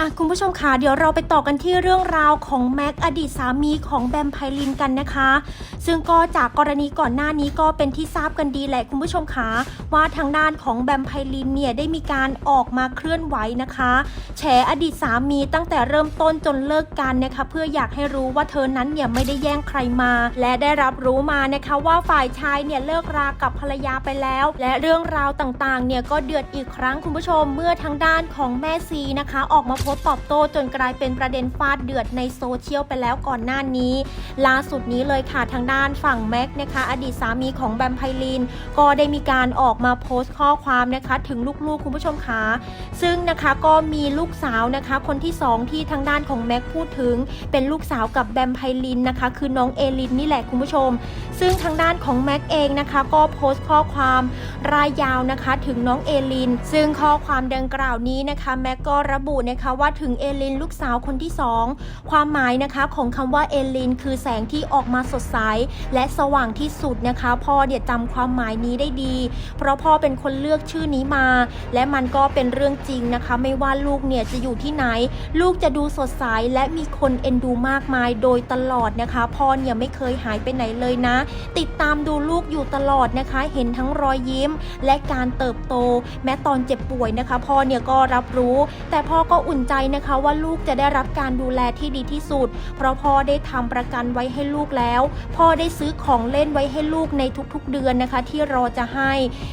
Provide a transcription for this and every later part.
อะคุณผู้ชมคะเดี๋ยวเราไปต่อกันที่เรื่องราวของแม็กอดีตสามีของแบมไพลินกันนะคะ ซึ่งก็จากกรณีก่อนหน้านี้ก็เป็นที่ทราบกันดีแหละคุณผู้ชมคะว่าทางด้านของแบมไพลินเนี่ยได้มีการออกมาเคลื่อนไหวนะคะแฉอดีตสามีตั้งแต่เริ่มต้นจนเลิกกันนะคะเพื่ออยากให้รู้ว่าเธอนั้นเนี่ยไม่ได้แย่งใครมา และได้รับรู้มานะคะว่าฝ่ายชายเนี่ยเลิกรากับภรรยาไปแล้ว และเรื่องราวต่างๆเนี่ยก็เดือดอีกครั้งคุณผู้ชมเมื่อทางด้านของแม่ซีนะคะ ออกมาโพสต์ตอบโต้จนกลายเป็นประเด็นฟาดเดือดในโซเชียลไปแล้วก่อนหน้านี้ ล่าสุดนี้เลยค่ะทางด้านฝั่งแม็กนะคะ อดีตสามีของแบมไพลิน ก็ได้มีการออกมาโพสต์ข้อความนะคะถึงลูกๆคุณผู้ชมคะซึ่งนะคะก็มีลูกสาวนะคะคนที่สองที่ทางด้านของแม็กพูดถึง เป็นลูกสาวกับแบมไพลินนะคะ คือน้องเอลินนี่แหละคุณผู้ชม ซึ่งทางด้านของแม็กเองนะคะก็โพสต์ข้อความรายยาวนะคะถึงน้องเอลิน ซึ่งข้อความดังกล่าวนี้นะคะแม็กก็ระบุนะคะว่าถึงเอลินลูกสาวคนที่สองความหมายนะคะของคำว่าเอลินคือแสงที่ออกมาสดใสและสว่างที่สุดนะคะ พ่อเนี่ยจำความหมายนี้ได้ดี เพราะพ่อเป็นคนเลือกชื่อนี้มา และมันก็เป็นเรื่องจริงนะคะ ไม่ว่าลูกเนี่ยจะอยู่ที่ไหน ลูกจะดูสดใสและมีคนเอ็นดูมากมายโดยตลอดนะคะ พ่อเนี่ยไม่เคยหายไปไหนเลยนะ ติดตามดูลูกอยู่ตลอดนะคะ เห็นทั้งรอยยิ้มและการเติบโต แม้ตอนเจ็บป่วยนะคะ พ่อเนี่ยก็รับรู้ แต่พ่อก็อุ่นใจนะคะว่าลูกจะได้รับการดูแลที่ดีที่สุด เพราะพ่อได้ทำประกันไว้ให้ลูกแล้ว พ่อได้ซื้อของเล่นไว้ให้ลูกในทุกๆเดือนนะคะ ที่รอจะให้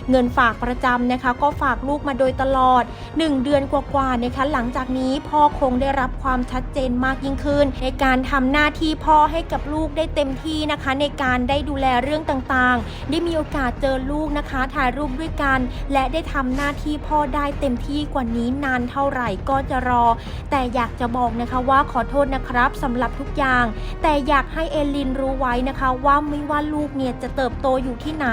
เงินฝากประจำนะคะ ก็ฝากลูกมาโดยตลอด 1 เดือนกว่าๆนะคะ หลังจากนี้พ่อคงได้รับความชัดเจนมากยิ่งขึ้น ในการทำหน้าที่พ่อให้กับลูกได้เต็มที่นะคะ ในการได้ดูแลเรื่องต่างๆ ได้มีโอกาสเจอลูกนะคะ ถ่ายรูปด้วยกัน และได้ทำหน้าที่พ่อได้เต็มที่กว่านี้นานเท่าไหร่ก็จะรอแต่อยากจะบอกนะคะว่าขอโทษนะครับสำหรับทุกอย่าง แต่อยากให้เอลินรู้ไว้นะคะว่าไม่ว่าลูกเนี่ยจะเติบโตอยู่ที่ไหน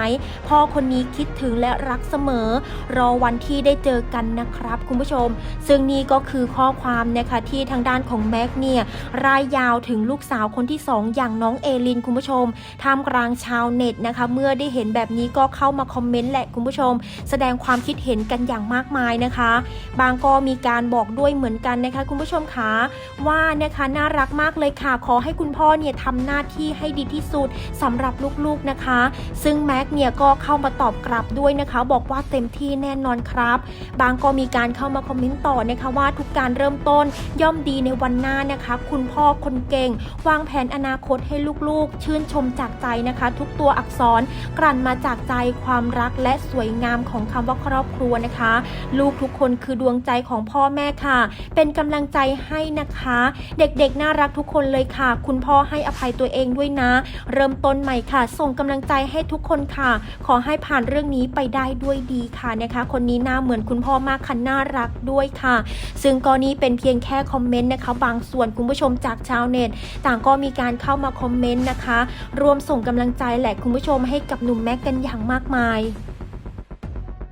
พ่อคนนี้คิดถึงและรักเสมอ รอวันที่ได้เจอกันนะครับ คุณผู้ชม ซึ่งนี่ก็คือข้อความนะคะที่ทางด้านของแม็กเนี่ยรายยาวถึงลูกสาวคนที่สองอย่างน้องเอลินคุณผู้ชมท่ามกลางชาวเน็ตนะคะ เมื่อได้เห็นแบบนี้ก็เข้ามาคอมเมนต์แหละคุณผู้ชม แสดงความคิดเห็นกันอย่างมากมายนะคะ บางก็มีการบอกด้วยเหมือนกันนะคะ คุณผู้ชมคะว่านะคะน่ารักมากเลยค่ะ ขอให้คุณพ่อเนี่ยทำหน้าที่ให้ดีที่สุดสำหรับลูกๆนะคะ ซึ่งแม็กเนี่ยก็เข้ามาตอบกลับด้วยนะคะ บอกว่าเต็มที่แน่นอนครับ บางก็มีการเข้ามาคอมเมนต์ต่อนะคะว่าทุกการเริ่มต้นย่อมดีในวันหน้านะคะ คุณพ่อคนเก่ง วางแผนอนาคตให้ลูกๆ ชื่นชมจากใจนะคะ ทุกตัวอักษรกลั่นมาจากใจความรักและสวยงามของคำว่าครอบครัวนะคะ ลูกทุกคนคือดวงใจของพ่อแม่ค่ะเป็นกำลังใจให้นะคะ เด็กๆน่ารักทุกคนเลยค่ะ คุณพ่อให้อภัยตัวเองด้วยนะ เริ่มต้นใหม่ค่ะ ส่งกำลังใจให้ทุกคนค่ะ ขอให้ผ่านเรื่องนี้ไปได้ด้วยดีค่ะนะคะ คนนี้หน้าเหมือนคุณพ่อมากค่ะน่ารักด้วยค่ะ ซึ่งก็นี้เป็นเพียงแค่คอมเมนต์นะคะ บางส่วนคุณผู้ชมจากชาวเน็ตต่างก็มีการเข้ามาคอมเมนต์นะคะรวมส่งกำลังใจแหละคุณผู้ชมให้กับหนุ่มแม็กกันอย่างมากมาย